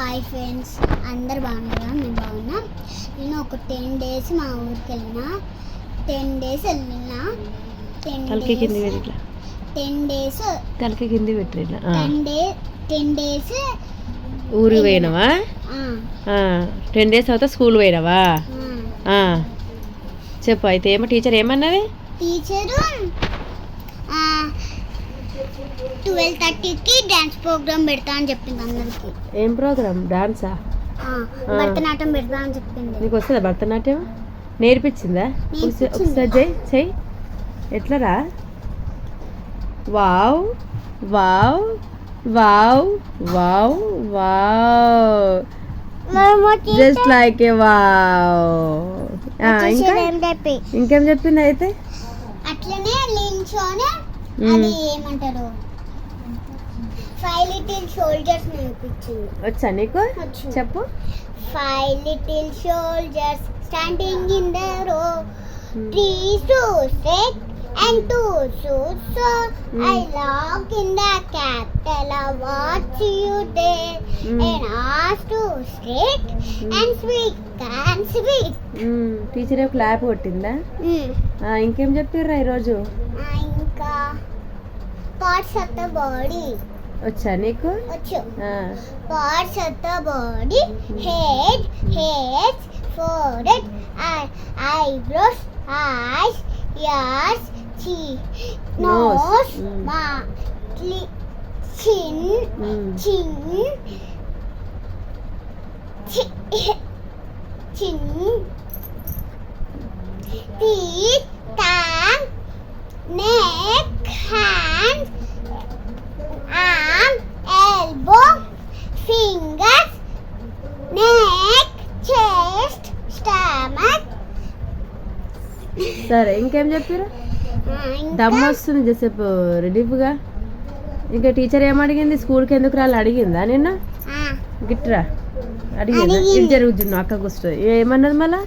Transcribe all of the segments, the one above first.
Hi friends అందరు బాగున్నారా? మేము బాగున్నాం. నేను ఒక టెన్ డేస్ మా ఊరికి వెళ్ళిన. టెన్ డేస్ వెళ్ళిన. టెన్ తలకి కింది టెన్ డేస్ తలకి కింది పెట్టి ఇట్లా ఆ. టెన్ డే టెన్ డేస్ ఊరికి పోయినావా? టెన్ డేస్ తర్వాత స్కూల్ పోయినావా. చెప్పు అయితే ఏమో టీచర్ ఏమన్నది? టీచరు ట్వెల్వ్ థర్టీకి డ్యాన్స్ ప్రోగ్రామ్ పెడతా అని చెప్పింది అందరికి. ఏం ప్రోగ్రామ్? డాన్సా? భరతనాట్యం పెడతా అని చెప్పింది. నీకు వస్తుందా భరతనాట్యం? నేర్పించిందా? ఒకసారి- చెయ్యి చెయ్యి ఎట్లరా wow wow wow wow wow. Just like a wow. ఇంకా? చెప్పి ఇంకేం చెప్పింది అయితే? అట్లనే మ్మ్. అది ఏమంటారు? ఫైవ్ లిటిల్ సోల్జర్స్ నేర్పించింది వచ్చా నీకు? వచ్చు. చెప్పు. Five little soldiers standing in the row. Three set. I lock in the capital watch you they. And as to straight and sweet and sweet teacher clap కొట్టిందా? ఇంకేం చెప్పారా ఈరోజు? parts of the body. अच्छा निकु अच्छा हाँ parts of the body head heads forehead eye eyebrows eyes ears cheek nose mouth chin chin chin teeth tongue neck సరే ఇంకేం చెప్పారు దమ్ వస్తుంది జసేపు రిలీఫ్గా. ఇంకా టీచర్ ఏమడిగింది స్కూల్కి ఎందుకు రాలి? అడిగిందా నిన్న? గిట్రా? అడిగిందా? జరుగుతుంది అక్కకు వస్తుంది ఏమన్నది మళ్ళా?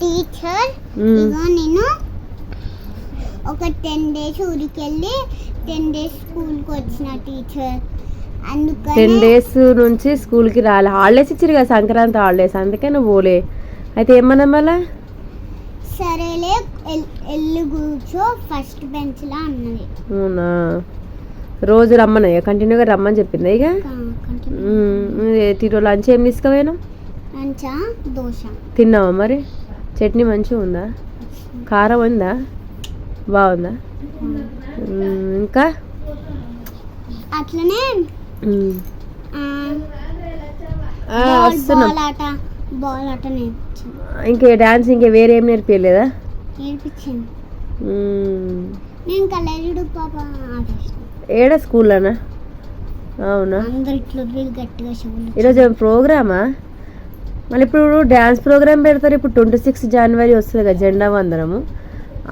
టీచర్ నేను ఒక టెన్ డేస్ ఊరికి వెళ్ళి టెన్ డేస్ స్కూల్కి వచ్చిన టీచర్. టెన్ డేస్ నుంచి స్కూల్కి రాలి. హాలిడేస్ ఇచ్చారు కదా సంక్రాంతి హాలిడేస్ అందుకే నువ్వు పోలే. అయితే ఏమన్నా మళ్ళా? సరేలే ఎల్- ఎల్లు కూర్చో ఫస్ట్ బెంచ్లా అన్నది. అవునా? రోజు రమ్మన్నాయి కంటిన్యూగా రమ్మని చెప్పింది ఇక? తిరో లంచ్ ఏం తీసుకుపోయాను లంచా? దోశ. తిన్నావా మరి? చట్నీ మంచిగా ఉందా? కారం ఉందా? బాగుందా? ఇంకా? అట్లనే వస్తున్నాం. బాల్ ఆట నేర్పించింది. ఇంకే డాన్స్ ఇంకా వేరే ఏం నేర్పించలేదా నేర్పించింది. నేను కలరుడు పాప ఏడ స్కూల్లోనా? అవునా? అందరు ఇట్లా వదిలి గట్టిగా చెవులు ఈరోజు ప్రోగ్రామా? మళ్ళీ ఇప్పుడు డ్యాన్స్ ప్రోగ్రామ్ పెడతారు. ఇప్పుడు ట్వంటీ సిక్స్ జనవరి వస్తుంది కదా జెండా వందనము.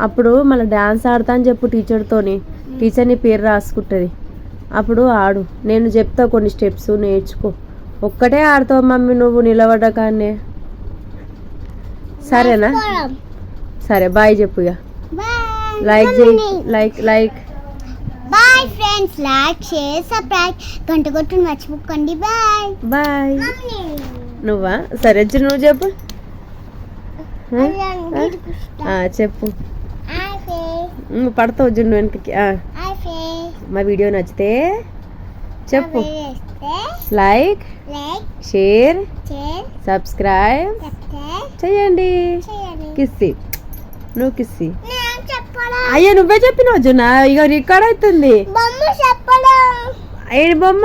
అప్పుడు మళ్ళీ డ్యాన్స్ ఆడతా అని చెప్పు టీచర్తోని టీచర్ నీ పేరు రాసుకుంటుంది. అప్పుడు ఆడు. నేను చెప్తా కొన్ని స్టెప్స్ నేర్చుకో. ఒక్కటే ఆడతావు మమ్మీ నువ్వు నిలబడ్డ కానీ సరేనా? సరే బాయ్ చెప్పు ఇక లైక్ చేయి like like. Bye friends like share subscribe. గంట కొట్టుని మర్చిపోకండి. బాయ్. బాయ్. నువ్వా? సరే నువ్వు చెప్పు. చెప్పు. నువ్వు పడతావు జున్ను వెనకకి. మా వీడియో నచ్చితే చెప్పు. లైక్ షేర్ సబ్స్క్రైబ్ చేయండి. కిస్సి. నువ్వు కిస్సి. అయ్యా నువ్వే చెప్పినావు జున్నా ఇక రికార్డ్ అవుతుంది. బొమ్మ ఏంటి బొమ్మ?